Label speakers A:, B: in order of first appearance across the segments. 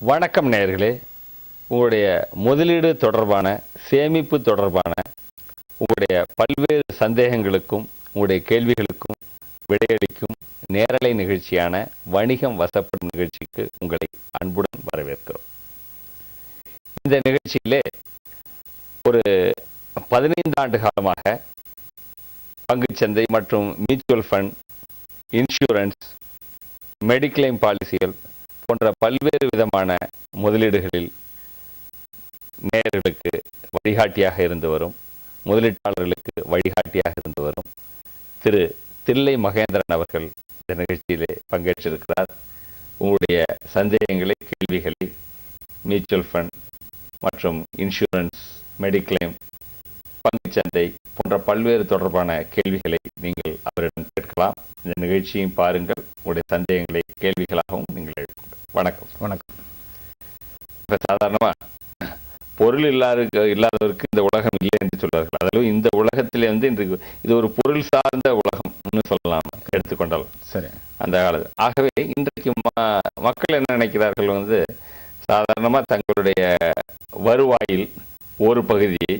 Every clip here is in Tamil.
A: வணக்கம் நேயர்களே. உங்களுடைய முதலீடு தொடர்பான சேமிப்பு தொடர்பான உங்களுடைய பல்வேறு சந்தேகங்களுக்கும் உங்களுடைய கேள்விகளுக்கும் விடையளிக்கும் நேரலை நிகழ்ச்சியான வணிகம் வசப்படும் நிகழ்ச்சிக்கு உங்களை அன்புடன் வரவேற்கிறோம். இந்த நிகழ்ச்சியிலே ஒரு பதினைந்து ஆண்டு காலமாக பங்குச்சந்தை மற்றும் மியூச்சுவல் ஃபண்ட் இன்சூரன்ஸ் மெடிக்ளைம் பாலிசிகள் போன்ற பல்வேறு விதமான முதலீடுகளில் நேயர்களுக்கு வழிகாட்டியாக இருந்து வரும் முதலீட்டாளர்களுக்கு வழிகாட்டியாக இருந்து வரும். திரு தில்லை மகேந்திரன் அவர்கள் இந்த நிகழ்ச்சியிலே பங்கேற்றிருக்கிறார். உங்களுடைய சந்தேகங்களை கேள்விகளை மியூச்சுவல் ஃபண்ட் மற்றும் இன்சூரன்ஸ் மெடிக்ளைம் பங்குச்சந்தை போன்ற பல்வேறு தொடர்பான கேள்விகளை நீங்கள் அவரிடம் கேட்கலாம். இந்த நிகழ்ச்சியும் பாருங்கள். உங்களுடைய சந்தேகங்களை கேள்விகளாகவும் நீங்கள் வணக்கம்.
B: வணக்கம்.
A: இப்போ சாதாரணமாக பொருள் இல்லாத இல்லாதவருக்கு இந்த உலகம் இல்லை என்று சொல்வார்கள். அதாவது இந்த உலகத்திலே வந்து இன்றைக்கு இது ஒரு பொருள் சார்ந்த உலகம்னு சொல்லலாம் எடுத்துக்கொண்டால்
B: சரி.
A: அந்த காலத்து. ஆகவே இன்றைக்கு மக்கள் என்ன நினைக்கிறார்கள் வந்து சாதாரணமாக தங்களுடைய வருவாயில் ஒரு பகுதியை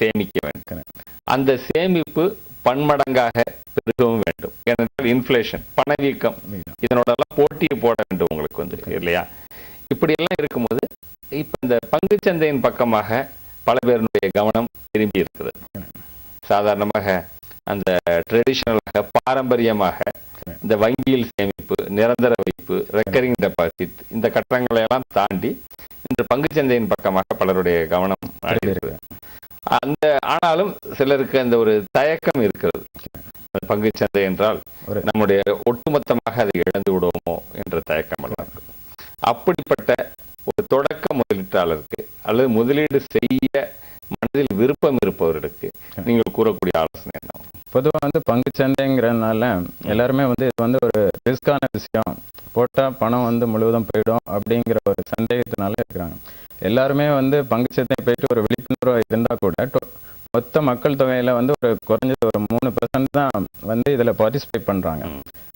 A: சேமிக்க வேண்டும். அந்த சேமிப்பு பன்மடங்காக பெருகவும் வேண்டும். ஏனென்றால் இன்ஃப்ளேஷன் பணவீக்கம் இதனோடலாம் போட்டியை போட வேண்டும் உங்களுக்கு வந்து இல்லையா? இப்படியெல்லாம் இருக்கும்போது இப்போ இந்த பங்குச்சந்தையின் பக்கமாக பல பேருடைய கவனம் திரும்பி இருக்குது. சாதாரணமாக அந்த ட்ரெடிஷனலாக பாரம்பரியமாக இந்த வங்கியில் சேமிப்பு நிரந்தர வைப்பு ரெக்கரிங் டெபாசிட் இந்த கட்டங்களை எல்லாம் தாண்டி இன்று பங்குச்சந்தையின் பக்கமாக பலருடைய கவனம் இருக்கிறது அந்த ஆனாலும் சிலருக்கு அந்த ஒரு தயக்கம் இருக்கிறது. அந்த பங்குச்சந்தை என்றால்
B: ஒரு
A: நம்முடைய ஒட்டுமொத்தமாக அதை இழந்து விடுவோமோ என்ற தயக்கம் எல்லாம் இருக்கு. அப்படிப்பட்ட ஒரு தொடக்க முதலீட்டாளருக்கு அல்லது முதலீடு செய்ய மனதில் விருப்பம் இருப்பவர்களுக்கு நீங்கள் கூறக்கூடிய ஆலோசனை என்ன?
B: பொதுவாக வந்து பங்குச்சந்தைங்கிறதுனால எல்லாருமே வந்து இது வந்து ஒரு ரிஸ்கான விஷயம். போட்டால் பணம் வந்து முழுவதும் போயிடும் அப்படிங்கிற ஒரு சந்தேகத்தினால இருக்கிறாங்க. எல்லாருமே வந்து பங்குச்சந்தை போயிட்டு ஒரு விழிப்புணர்வு இருந்தால் கூட டொ- மொத்த மக்கள் தொகையில வந்து ஒரு குறைஞ்சது ஒரு மூணு பர்சன்ட் தான் வந்து இதில் பார்ட்டிசிபேட் பண்ணுறாங்க.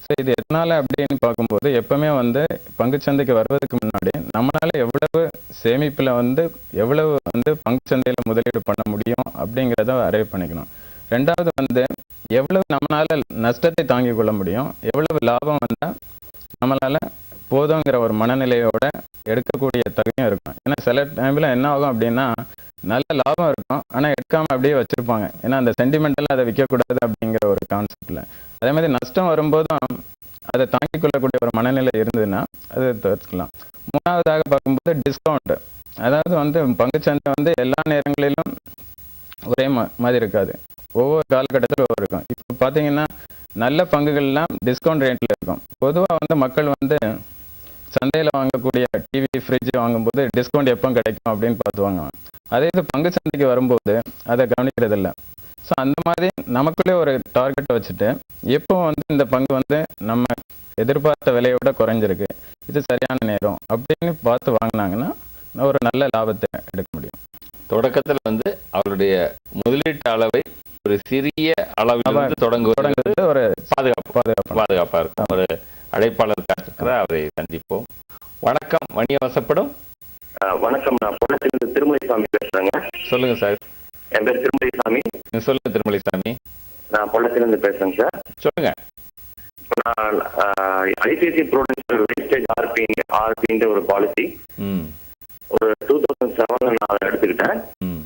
B: ஸோ இது எதனால அப்படின்னு பார்க்கும்போது எப்பவுமே வந்து பங்குச்சந்தைக்கு வருவதற்கு முன்னாடி நம்மளால எவ்வளவு சேமிப்புல வந்து எவ்வளவு வந்து பங்குச்சந்தையில முதலீடு பண்ண முடியும் அப்படிங்கிறத அரைவ் பண்ணிக்கணும் ரெண்டாவது வந்து எவ்வளவு நம்மளால நஷ்டத்தை தாங்கிக் கொள்ள முடியும் எவ்வளவு லாபம் வந்தா நம்மளால போதுங்கிற ஒரு மனநிலையோட எடுக்கக்கூடிய தகுதியும் இருக்கும் ஏன்னா சில டைமில் என்ன ஆகும் அப்படின்னா நல்ல லாபம் இருக்கும். ஆனால் எடுக்காமல் அப்படியே வச்சுருப்பாங்க. ஏன்னா அந்த சென்டிமெண்டெல்லாம் அதை விற்கக்கூடாது அப்படிங்கிற ஒரு கான்செப்டில் அதே மாதிரி நஷ்டம் வரும்போதும் அதை தாங்கிக் கொள்ளக்கூடிய ஒரு மனநிலை இருந்ததுன்னா அதை தவிர்த்துக்கலாம். மூணாவதாக பார்க்கும்போது டிஸ்கவுண்ட் அதாவது வந்து பங்குச்சந்தை வந்து எல்லா நேரங்களிலும் ஒரே மா மாதிரி இருக்காது. ஒவ்வொரு காலகட்டத்தில் ஒவ்வொரு இருக்கும். இப்போ பார்த்தீங்கன்னா நல்ல பங்குகள்லாம் டிஸ்கவுண்ட் ரேட்டில் இருக்கும். பொதுவாக வந்து மக்கள் வந்து சந்தையில் வாங்கக்கூடிய டிவி ஃப்ரிட்ஜ் வாங்கும்போது டிஸ்கவுண்ட் எப்போ கிடைக்கும் அப்படின்னு பார்த்து வாங்குவாங்க அதே இது பங்கு சந்தைக்கு வரும்போது அதை கவனிக்கிறதில்ல. ஸோ அந்த மாதிரி நமக்குள்ளே ஒரு டார்கெட் வச்சுட்டு எப்போ வந்து இந்த பங்கு வந்து நம்ம எதிர்பார்த்த விலையோட குறைஞ்சிருக்கு. இது சரியான நேரம் அப்படின்னு பார்த்து வாங்கினாங்கன்னா ஒரு நல்ல லாபத்தை எடுக்க முடியும்.
A: தொடக்கத்தில் வந்து அவருடைய முதலீட்டு அளவை ஒரு சிறிய அளவிலிருந்து தொடங்குவது
B: ஒரு
A: பாதுகாப்பு.
B: பாதுகாப்பு
A: பாதுகாப்பா இருக்கும். ஒரு அழைப்பாளர் காத்திருக்கிறார். அவரை சந்திப்போம். வணக்கம். வணிக வசப்படும்
C: ஆஹ் வணக்கம். நான் பொள்ளத்திலிருந்து திருமலைசாமி பேசுறேங்க.
A: சொல்லுங்க சார்.
C: என் பேர் திருமலைசாமி.
A: நீங்க சொல்லுங்க திருமலைசாமி.
C: நான் பொள்ளத்திலிருந்து பேசுறேங்க சார்.
A: சொல்லுங்க.
C: இப்போ நான் ஐசிஐசி ப்ரூடென்ஷியல் வேஸ்டேஜ் ஆர்பி ஆர்பின்ற ஒரு பாலிசி
A: ம்.
C: ஒரு டூ தௌசண்ட் செவன்ல நான் அதை எடுத்துக்கிட்டேன்
A: ம்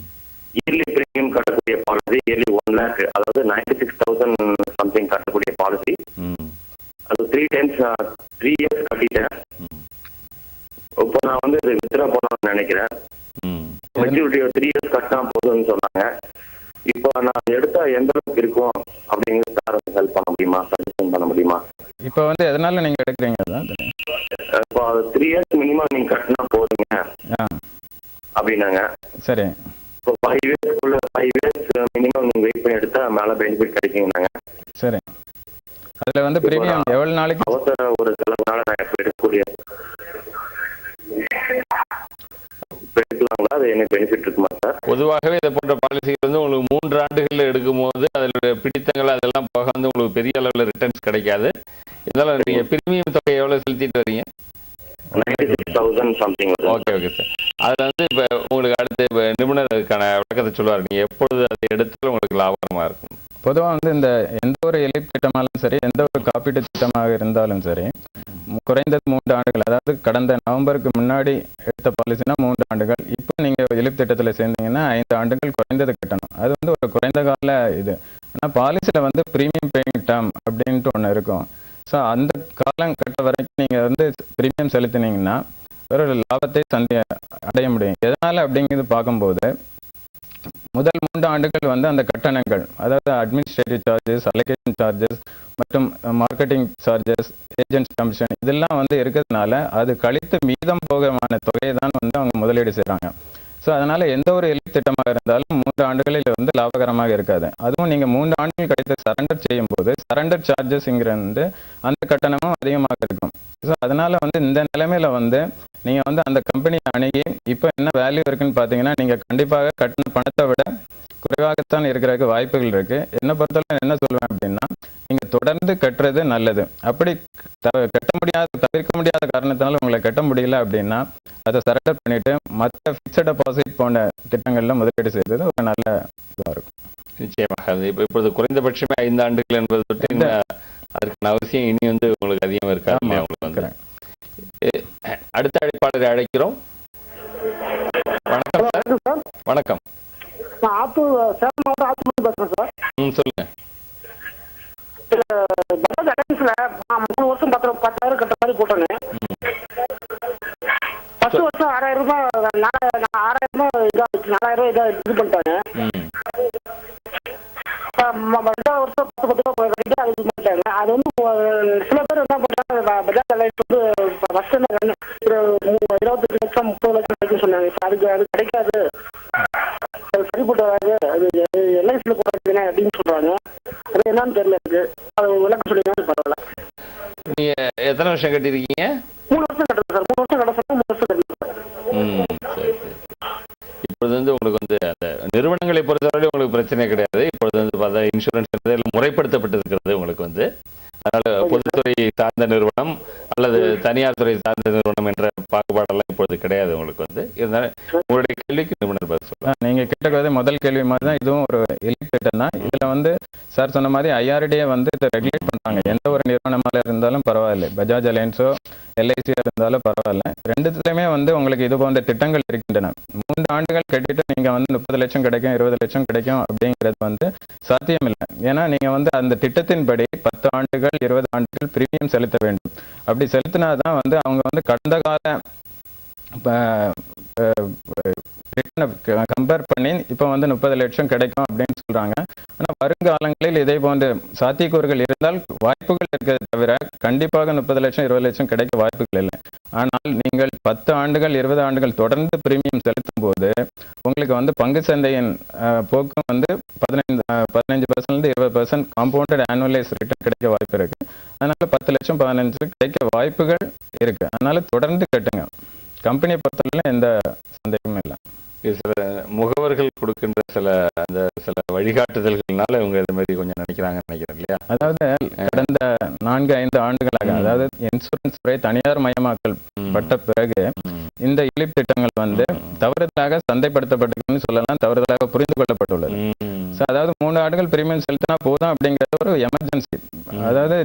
C: இயர்லி பிரீமியம் கட்டக்கூடிய பாலிசி இயர்லி ஒன் லேக் அதாவது நைன்டி சிக்ஸ் தௌசண்ட் சம்திங் கட்டக்கூடிய பாலிசி
A: ம்
C: அது த்ரீ டைம்ஸ் த்ரீ இயர்ஸ் கட்டிட்டேன்
A: ம்
C: இப்போ நான் வந்து இது வித்ரா பண்ணணும்னு நினைக்கிறேன்
A: ம்
C: மெச்சூரிட்டி த்ரீ இயர்ஸ் கட்டினா போதும்னு சொன்னாங்க இப்போ நான் எடுத்தா எந்த அளவுக்கு இருக்கும் அப்படிங்கிறது சார் ஹெல்ப் பண்ண முடியுமா சஜஷன் பண்ண முடியுமா
B: இப்போ வந்து எதனால நீங்க எடுக்கிறீங்க அதான் தெரியும்.
C: இப்போ த்ரீ இயர்ஸ் மினிமம் நீங்க கட்டினா போதுங்க.
B: ஆ.
C: அப்படின்னாங்க.
B: சரி.
C: இப்போ ஃபைவ் இயர்ஸ்க்குள்ள ஃபைவ் இயர்ஸ் மினிமம் நீங்க வெயிட் பண்ணி எடுத்தா மேல பெனிஃபிட் கிடைக்குங்கன்னாங்க.
B: சரி. அதுல வந்து பிரீமியம் எவ்வளவு நாளைக்கு?
C: அவசர ஒரு செலவுனால நான் இப்போ எடுக்கக்கூடிய எடுக்கலாங்களா? அது எனக்கு பெனிஃபிட் இருக்குமா சார்?
A: பொதுவாகவே இதை போன்ற பாலிசிகள் வந்து உங்களுக்கு மூன்று ஆண்டுகளில் எடுக்கும்போது அதில் பிடித்தங்கள் அதெல்லாம் போக வந்து உங்களுக்கு பெரிய அளவில் ரிட்டர்ன்ஸ் கிடைக்காது. இருந்தாலும் நீங்கள் பிரீமியம் தொகை எவ்வளோ செலுத்திட்டு வரீங்க? ஓகே ஓகே சார் அதுல வந்து இப்ப உங்களுக்கு அடுத்து இப்ப நிபுணர் அதுக்கான விளக்கத்தை சொல்லுவார். நீங்க எப்பொழுது அதை எடுத்தாலும் உங்களுக்கு லாபகரமா இருக்கும்.
B: பொதுவாக வந்து இந்த எந்த ஒரு எலிப் திட்டமாலும் சரி எந்த ஒரு காப்பீட்டு திட்டமாக இருந்தாலும் சரி குறைந்தது மூன்று ஆண்டுகள் அதாவது கடந்த நவம்பருக்கு முன்னாடி எடுத்த பாலிசினா மூன்று ஆண்டுகள் இப்போ நீங்கள் எலிப் திட்டத்தில் சேர்ந்தீங்கன்னா ஐந்து ஆண்டுகள் குறைந்தது கட்டணும். அது வந்து ஒரு குறைந்த கால இது. ஆனால் பாலிசியில் வந்து ப்ரீமியம் பேயிங் டேர்ம் அப்படின்ட்டு ஒன்று இருக்கும். ஸோ அந்த காலம் கட்ட வரைக்கும் நீங்கள் வந்து ப்ரீமியம் செலுத்தினீங்கன்னா ஒரு லாபத்தை சந்தி அடைய முடியும். எதனால் அப்படிங்கிறது பார்க்கும்போது முதல் மூன்று ஆண்டுகள் வந்து அந்த கட்டணங்கள் அதாவது அட்மினிஸ்ட்ரேட்டிவ் சார்ஜஸ் அலோகேஷன் சார்ஜஸ் மற்றும் மார்க்கெட்டிங் சார்ஜஸ் ஏஜென்ட்ஸ் கமிஷன் இதெல்லாம் வந்து இருக்கிறதுனால அது கழித்து மீதம் போகமான தொகையை தான் வந்து அவங்க முதலீடு செய்கிறாங்க ஸோ அதனால் எந்த ஒரு எளிய திட்டமாக இருந்தாலும் மூன்று ஆண்டுகளில் வந்து லாபகரமாக இருக்காது. அதுவும் நீங்கள் மூன்று ஆண்டுகள் கழித்து சரண்டர் செய்யும் போது சரண்டர் சார்ஜஸ்ங்கிற வந்து அந்த கட்டணமும் அதிகமாக இருக்கும். ஸோ அதனால் வந்து இந்த நிலைமையில் வந்து நீங்கள் வந்து அந்த கம்பெனியை அணுகி இப்போ என்ன வேல்யூ இருக்குன்னு பார்த்தீங்கன்னா நீங்கள் கண்டிப்பாக கட்டின பணத்தை விட குறைவாகத்தான் இருக்கிறதுக்கு வாய்ப்புகள் இருக்கு. என்ன பொறுத்தவரை என்ன சொல்லுவேன் அப்படின்னா நீங்க தொடர்ந்து கட்டுறது நல்லது. அப்படி கட்ட முடியாத தவிர்க்க முடியாத காரணத்தினால உங்களை கட்ட முடியல அப்படின்னா அதை சரண்டர் பண்ணிட்டு மற்ற ஃபிக்ஸட் டெபாசிட் போன்ற திட்டங்கள்ல முதலீடு செய்தது ஒரு நல்ல இதாக இருக்கும்.
A: நிச்சயமாக. அது இப்ப இப்பொழுது குறைந்தபட்சமே ஐந்து ஆண்டுகள் என்பது தொட்டு அதற்கான அவசியம் இனி வந்து உங்களுக்கு அதிகம் இருக்காது. உங்களுக்கு வந்து?
B: correct.
A: எ- அடுத்த அழைப்பாளரை அழைக்கிறோம். வணக்கம் சார்.
D: வணக்கம் சார்.
A: வணக்கம்.
D: நான் ஆத்தூர் சேலம் மாவட்டம் ஆத்தூர் பேசுறேன் சார்.
A: ம் சொல்லுங்க.
D: மூணு வருஷம் பத்து பத்தாயிரம் கட்ட மாதிரி போட்டேங்க பத்து வருஷம் ஆறாயிரம் ரூபாய் ஆறாயிரம் ரூபாய் இதா நாலாயிரம் ரூபாய் இதா இது பண்ணிட்டாங்க. ரெண்டாவது வருஷம் பத்து பத்து ரூபாய் கட்டிட்டு அது இது பண்ணிட்டாங்க. அது வந்து சில பேர் என்ன பண்றாங்க பஜாஜ் அலைன்ஸ் வந்து ஃபர்ஸ்ட் இருபத்தஞ்சு லட்சம் முப்பது லட்சம் கிடைக்கும் சொன்னாங்க. இப்ப அதுக்கு அது கிடைக்காது. அது சரிப்பட்டு வராது அது எல்ஐசியில் போடுறதுனே அப்படின்னு சொல்றாங்க. அது என்னன்னு தெரியல அது விளக்கம் சொல்லிங்கன்னா பரவாயில்ல.
A: நீங்க எத்தனை வருஷம் கட்டியிருக்கீங்க
D: மூணு வருஷம் கட்டுறது சார் மூணு வருஷம் கட்ட சொன்னா மூணு வருஷம் கட்டணும் சார்
A: ம் சரி சரி இப்பொழுது வந்து உங்களுக்கு வந்து அந்த நிறுவனங்களை பொறுத்தவரை உங்களுக்கு பிரச்சனை கிடையாது இப்பொழுது வந்து பார்த்தா இன்சூரன்ஸ் எல்லாம் முறைப்படுத்தப்பட்டிருக்கிறது உங்களுக்கு வந்து அதனால பொதுத்துறை சார்ந்த நிறுவனம் அல்லது தனியார் துறை சார்ந்த நிறுவனம் என்ற பாகுபாடெல்லாம் இப்பொழுது கிடையாது உங்களுக்கு வந்து. இருந்தாலும் உங்களுடைய கேள்விக்கு நிபுணர்
B: ஆ, முதல் கேள்வி மாதிரி தான் இதுவும் ஒரு எலிட் திட்டம் தான். இதில் வந்து சார் சொன்ன மாதிரி ஐஆர்டியை வந்து இதை ரெகுலேட் பண்ணுறாங்க எந்த ஒரு நிறுவனமாக இருந்தாலும் பரவாயில்ல. பஜாஜ் அலையன்ஸோ எல்ஐசியாக இருந்தாலும் பரவாயில்ல. ரெண்டுத்துலையுமே வந்து உங்களுக்கு இது போன்ற திட்டங்கள் இருக்கின்றன. மூன்று ஆண்டுகள் கட்டிட்டு நீங்கள் வந்து முப்பது லட்சம் கிடைக்கும் இருபது லட்சம் கிடைக்கும் அப்படிங்கிறது வந்து சாத்தியம் இல்லை ஏன்னா நீங்கள் வந்து அந்த திட்டத்தின்படி பத்து ஆண்டுகள் இருபது ஆண்டுகள் பிரீமியம் செலுத்த வேண்டும். அப்படி செலுத்தினாதான் வந்து அவங்க வந்து கடந்த கால கம்பேர் பண்ணி இப்போ வந்து முப்பது லட்சம் கிடைக்கும் அப்படின்னு சொல்கிறாங்க ஆனால் வருங்காலங்களில் இதே போன்ற சாத்தியக்கூறுகள் இருந்தால் வாய்ப்புகள் இருக்கிறது தவிர கண்டிப்பாக முப்பது லட்சம் இருபது லட்சம் கிடைக்க வாய்ப்புகள் இல்லை. ஆனால் நீங்கள் பத்து ஆண்டுகள் இருபது ஆண்டுகள் தொடர்ந்து பிரீமியம் செலுத்தும் போது உங்களுக்கு வந்து பங்கு சந்தையின் போக்கும் வந்து பதினைந்து பதினஞ்சு பர்சன்ட்லேருந்து இருபது பர்சன்ட் காம்பவுண்டட் ஆனுவலைஸ் ரிட்டர்ன் கிடைக்க வாய்ப்பு இருக்குது அதனால் பத்து லட்சம் பதினஞ்சு கிடைக்க வாய்ப்புகள் இருக்குது அதனால் தொடர்ந்து கட்டுங்க. கம்பெனியை பொறுத்தவரை எந்த சந்தேகமும் இல்லை.
A: இது சில முகவர்கள் கொடுக்கின்ற சில அந்த சில வழிகாட்டுதல்கள்னால இவங்க இது மாதிரி கொஞ்சம் நினைக்கிறாங்கன்னு நினைக்கிறேன் இல்லையா?
B: அதாவது கடந்த நான்கு ஐந்து ஆண்டுகளாக அதாவது இன்சூரன்ஸ் துறை தனியார் மயமாக்கல். பட்ட பிறகு. இந்த இழிப் திட்டங்கள் வந்து தவறுதலாக சந்தைப்படுத்தப்பட்டிருக்குன்னு சொல்லலாம் தவறுதலாக புரிந்து கொள்ளப்பட்டுள்ளது. அதாவது மூணு ஆண்டுகள் பிரீமியம் செலுத்தினா போதும் அப்படிங்கிறது ஒரு எமர்ஜென்சி அதாவது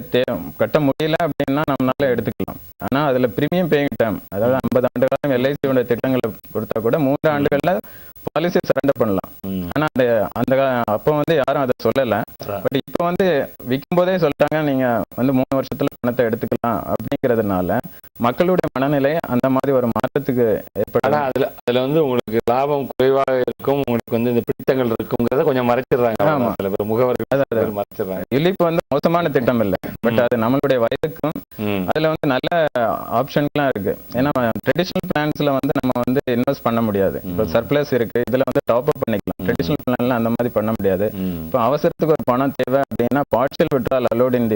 B: கட்ட முடியல அப்படின்னா நம்மளால எடுத்துக்கலாம். ஆனா அதுல பிரீமியம் பேயிங் டைம் அதாவது ஐம்பது ஆண்டு காலம் எல்ஐசியோட திட்டங்களை கொடுத்தா கூட மூன்று ஆண்டுகள்ல பாலிசி சரண்டர் பண்ணலாம்
A: ம்.
B: ஆனா அந்த அந்த அப்போ வந்து யாரும் அதை சொல்லல. பட் இப்போ வந்து விற்கும் போதே சொல்லிட்டாங்க நீங்க வந்து மூணு வருஷத்துல பணத்தை எடுத்துக்கலாம் அப்படிங்கிறதுனால மக்களுடைய மனநிலை அந்த மாதிரி ஒரு மாற்றத்துக்கு ஏற்பட
A: அதுல அதுல வந்து உங்களுக்கு லாபம் குறைவாக இருக்கும் உங்களுக்கு வந்து இந்த பிடித்தங்கள் இருக்குங்கிறத கொஞ்சம் மறைச்சிடுறாங்க
B: ஆமா.
A: அவ்வளவுதான். சில பேர் முகவர்கள் மறைச்சிடுறாங்க
B: இழிப்பு வந்து மோசமான திட்டம் இல்லை பட் அது நம்மளுடைய வயதுக்கும். அதுல வந்து நல்ல ஆப்ஷன்ஸ்லாம் இருக்கு ஏன்னா ட்ரெடிஷனல் பிளான்ஸ்ல வந்து நம்ம வந்து இன்வெஸ்ட் பண்ண முடியாது இப்போ சர்ப்ளஸ் இருக்கு இதுல வந்து டாப் அப் பண்ணிக்கலாம். ட்ரெடிஷனல் பிளான்ல அந்த மாதிரி பண்ண முடியாது. இப்போ அவசரத்துக்கு ஒரு பணம் தேவை அப்படின்னா பார்ஷியல் விட்ரால் அலோட் இந்த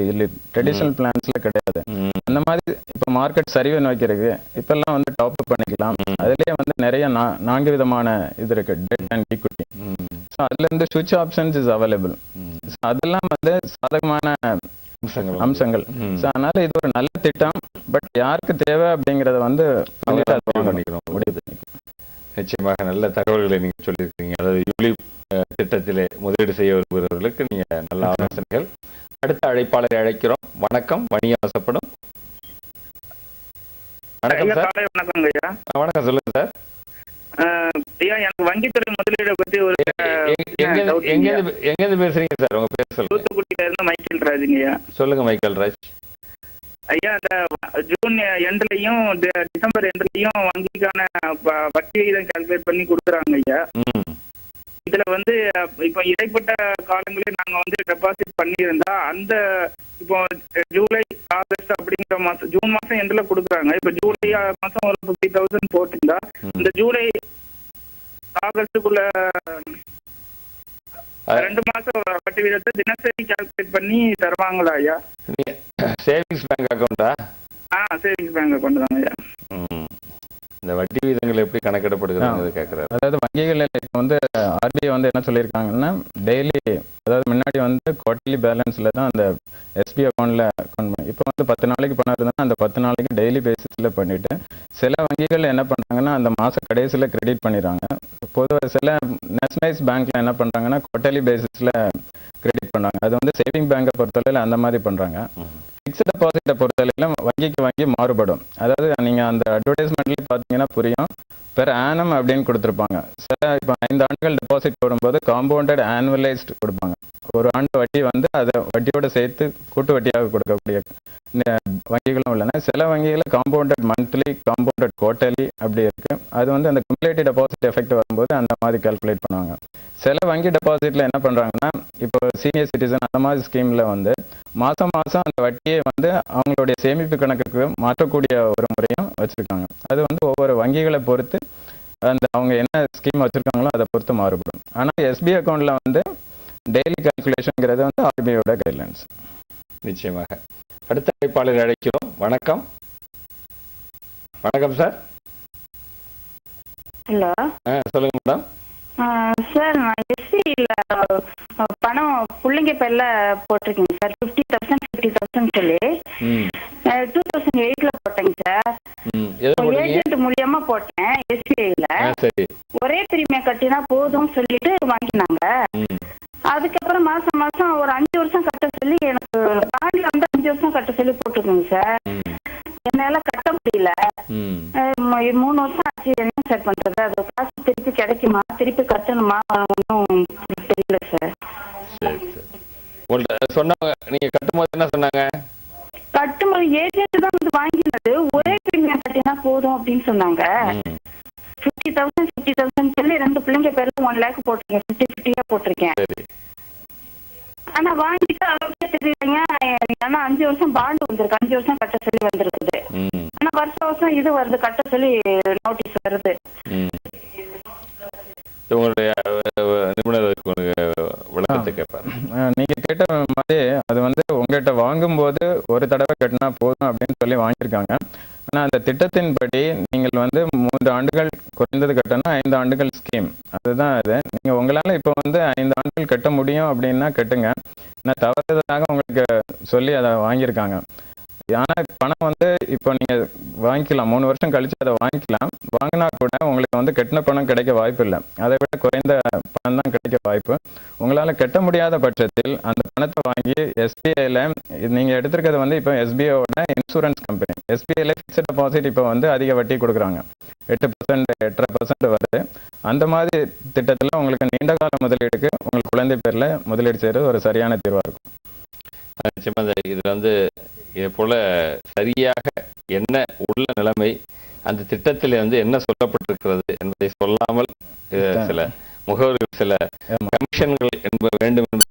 B: ட்ரெடிஷனல் பிளான்ஸ்ல கிடையாது. அந்த மாதிரி இப்போ மார்க்கெட் சரிவை நோக்கி இருக்கு இப்பெல்லாம் வந்து டாப் அப் பண்ணிக்கலாம். அதுலயே வந்து நிறைய நான்கு விதமான இது இருக்கு. Debt and equity. ஸோ அதுல இருந்து சுவிட்ச் ஆப்ஷன்ஸ் இஸ் அவைலபிள்
A: ம்.
B: அதெல்லாம் வந்து சாதகமான
A: அம்சங்கள்.
B: So, அதனால இது ஒரு நல்ல திட்டம். பட் யாருக்கு தேவை அப்படிங்கறத வந்து புரிஞ்சுட்டு
A: நிச்சயமாக நல்ல தகவல்களை நீங்க சொல்லியிருக்கீங்க. அதாவது யூலிப் திட்டத்திலே முதலீடு செய்ய விரும்புகிறவர்களுக்கு நீங்க நல்ல ஆலோசனைகள். அடுத்த அழைப்பாளரை அழைக்கிறோம். வணக்கம். வணிக வசப்படும் வணக்கம் சார்.
E: காலை வணக்கங்க ஐயா.
A: வணக்கம். சொல்லுங்க சார்.
E: ஐயா எனக்கு வங்கித்துறை முதலீடை பத்தி ஒரு
A: எங்க- எங்க- எங்கேருந்து எங்கேருந்து பேசுறீங்க சார்? உங்க பேர் சொல்லுங்க.
E: தூத்துக்குடியில இருந்து மைக்கேல் ராஜுங்க ஐயா.
A: சொல்லுங்க மைக்கேல் ராஜ்.
E: ஐயா இந்த ஜூன் எண்ட்லயும் டிசம்பர் எண்ட்லயும் வங்கிக்கான வட்டி விகிதம் கால்குலேட் பண்ணி கொடுக்குறாங்க ஐயா. இதுல வந்து இப்போ இடைப்பட்ட காலங்களில் நாங்க வந்து டெபாசிட் பண்ணியிருந்தா அந்த இப்போ ஜூலை ஆகஸ்ட் அப்படிங்கிற மாசம் ஜூன் மாசம் எண்ட்ல கொடுக்குறாங்க. இப்போ ஜூலை மாசம் ஒரு ஃபிஃப்டி தௌசண்ட் போட்டிருந்தா. இந்த ஜூலை ஆகஸ்டுக்குள்ள ரெண்டு மாசம் வட்டி வீதத்தை தினசரி கால்குலேட் பண்ணி தருவாங்களா ஐயா?
A: சேவிங்ஸ் பேங்க் அக்கௌண்டா
E: ஆ சேவிங்ஸ் பேங்க் அக்கௌண்ட் தாங்க ஐயா.
A: ம். இந்த வட்டி விகிதங்கள் எப்படி கணக்கிடப்படுகிறது கேட்கிறாரு.
B: அதாவது வங்கிகள் இப்போ வந்து ஆர்பிஐ வந்து என்ன சொல்லியிருக்காங்கன்னா டெய்லி அதாவது முன்னாடி வந்து குவார்டர்லி பேலன்ஸ்ல தான் அந்த எஸ்பி அக்கௌண்ட்ல அக்கௌண்ட் பண்ணி இப்போ வந்து பத்து நாளைக்கு பணம் இருந்தால் அந்த பத்து நாளைக்கு டெய்லி பேசிஸ்ல பண்ணிட்டு சில வங்கிகள் என்ன பண்றாங்கன்னா அந்த மாச கடைசியில கிரெடிட் பண்ணிடுறாங்க. பொதுவாக சில நேஷனலைஸ் பேங்க்ல என்ன பண்றாங்கன்னா குவார்டர்லி பேசிஸ்ல கிரெடிட் பண்றாங்க. அது வந்து சேவிங் பேங்கை பொறுத்தளவில் அந்த மாதிரி பண்றாங்க. ஃபிக்ஸ்ட் டெபாசிட்டை பொறுத்தளவிலும் வங்கிக்கு வங்கி மாறுபடும். அதாவது நீங்க அந்த அட்வர்டைஸ்மெண்ட்லேயே பார்த்தீங்கன்னா புரியும். பெர் ஆனம் அப்படின்னு கொடுத்துருப்பாங்க. சில இப்போ ஐந்து ஆண்டுகள் டெபாசிட் போடும்போது காம்பவுண்டட் ஆனுவலைஸ்டு கொடுப்பாங்க. ஒரு ஆண்டு வட்டி வந்து அதை வட்டியோட சேர்த்து கூட்டு வட்டியாக கொடுக்கக்கூடிய வங்கிகளும் உள்ளன. சில வங்கிகளில் காம்பவுண்டட் மந்த்லி காம்பவுண்டட் குவார்டர்லி அப்படி இருக்கு. அது வந்து அந்த குமுலேட்டிவ் டெபாசிட் எஃபெக்ட் வரும்போது அந்த மாதிரி கால்குலேட் பண்ணுவாங்க. சில வங்கி டெபாசிட்ல என்ன பண்றாங்கன்னா இப்போ சீனியர் சிட்டிசன் அந்த மாதிரி ஸ்கீம்ல வந்து மாசம் மாசம் அந்த வட்டியை வந்து அவங்களுடைய சேமிப்பு கணக்குக்கு மாற்றக்கூடிய ஒரு முறையும் வச்சிருக்காங்க. அது வந்து ஒவ்வொரு வங்கிகளை பொறுத்து அந்த அவங்க என்ன ஸ்கீம் வச்சிருக்காங்களோ அதை பொறுத்து மாறுபடும். ஆனால் எஸ்பி அக்கௌண்ட்ல வந்து டெய்லி கால்குலேஷன்ங்கிறது வந்து ஆர்பிஐயோட கைட்லைன்ஸ்
A: நிச்சயமாக. அடுத்த அழைப்பாளரை அழைக்கிறோம். வணக்கம். வணக்கம் சார்.
F: ஹலோ.
A: சொல்லுங்க மேடம்.
F: சார் நான் எஸ்சியில் பணம் பிள்ளைங்க பேர்ல போட்டிருக்கேங்க sir. Fifty thousand fifty thousand சொல்லி. டூ தௌசண்ட் எயிட்ல போட்டேங்க சார். ஏஜென்ட் மூலியமா போட்டேன் எஸ்பிஐல ஒரே பிரீமியம் கட்டினா போதும்னு சொல்லிட்டு வாங்கினாங்க. அதுக்கப்புறம் மாசம் மாசம் ஒரு அஞ்சு வருஷம் கட்ட சொல்லி எனக்கு வருஷம் கட்ட சொல்லி போட்டிருக்கோங்க சார். என்னால கட்ட முடியல. மூணு வருஷம் ஆச்சு என்ன சார் பண்றது? அது காசு திருப்பி கிடைக்குமா? திருப்பி கட்டணுமா? ஒன்றும் தெரியல சார்.
A: நீங்க கட்டும்போது என்ன சொன்னாங்க?
F: கட்டும்போது ஏஜென்ட் தான் வந்து வாங்கினது. ஒரே பிரீமியம் கட்டினா போதும் அப்படின்னு சொன்னாங்க. ஃபிஃப்டி தௌசண்ட் ஃபிஃப்டி தௌசண்ட் சொல்லி ரெண்டு பிள்ளைங்க பேர்ல ஒன் லேக் போட்டிருக்கேன். ஃபிஃப்டி ஃபிஃப்டியா போட்டிருக்கேன். ஆனா வாங்கிட்டு அளவுக்கே தெரியலைங்க ஏன்னா அஞ்சு வருஷம் பாண்டு வந்திருக்கு. அஞ்சு வருஷம் கட்ட சொல்லி வந்திருக்குது. ஆனா வருஷம் வருஷம் இது வருது. கட்ட சொல்லி நோட்டீஸ் வருது.
A: உங்களுடைய நிபுணர் விளக்கத்தை கேட்பார்.
B: நீங்க கேட்ட மாதிரி அது வந்து உங்ககிட்ட வாங்கும்போது ஒரு தடவை கட்டினா போதும் அப்படின்னு சொல்லி வாங்கியிருக்காங்க. ஆனா அந்த திட்டத்தின்படி நீங்கள் வந்து மூன்று ஆண்டுகள் குறைந்தது கட்டணும் ஐந்து ஆண்டுகள் ஸ்கீம் அதுதான் அது நீங்க உங்களால இப்போ வந்து ஐந்து ஆண்டுகள் கட்ட முடியும் அப்படின்னா கட்டுங்க. நான் தவறுதலாக உங்களுக்கு சொல்லி அதை வாங்கியிருக்காங்க. ஆனால் பணம் வந்து இப்போ நீங்கள் வாங்கிக்கலாம். மூணு வருஷம் கழிச்சு அதை வாங்கிக்கலாம். வாங்கினா கூட உங்களுக்கு வந்து கட்டின பணம் கிடைக்க வாய்ப்பு இல்லை அதை விட குறைந்த பணம் தான் கிடைக்க வாய்ப்பு. உங்களால் கட்ட முடியாத பட்சத்தில் அந்த பணத்தை வாங்கி எஸ்பிஐயில் நீங்கள் எடுத்திருக்கிறது வந்து இப்போ எஸ்பிஐயோட இன்சூரன்ஸ் கம்பெனி எஸ்பிஐயில் ஃபிக்ஸட் டெபாசிட் இப்போ வந்து அதிக வட்டி கொடுக்குறாங்க. எட்டு பர்சன்ட் எட்டரை பர்சன்ட் வருது. அந்த மாதிரி திட்டத்தில் உங்களுக்கு நீண்ட கால முதலீடுக்கு உங்களுக்கு குழந்தை பேரில் முதலீடு செய்கிறது ஒரு சரியான தீர்வாக இருக்கும்.
A: நிச்சயமாக நிச்சயமா வந்து இது போல சரியாக என்ன உள்ள நிலைமை அந்த திட்டத்தில் வந்து என்ன சொல்லப்பட்டிருக்கிறது என்பதை சொல்லாமல் சில முகவர்கள் சில. கமிஷன்கள் என்ப வேண்டும்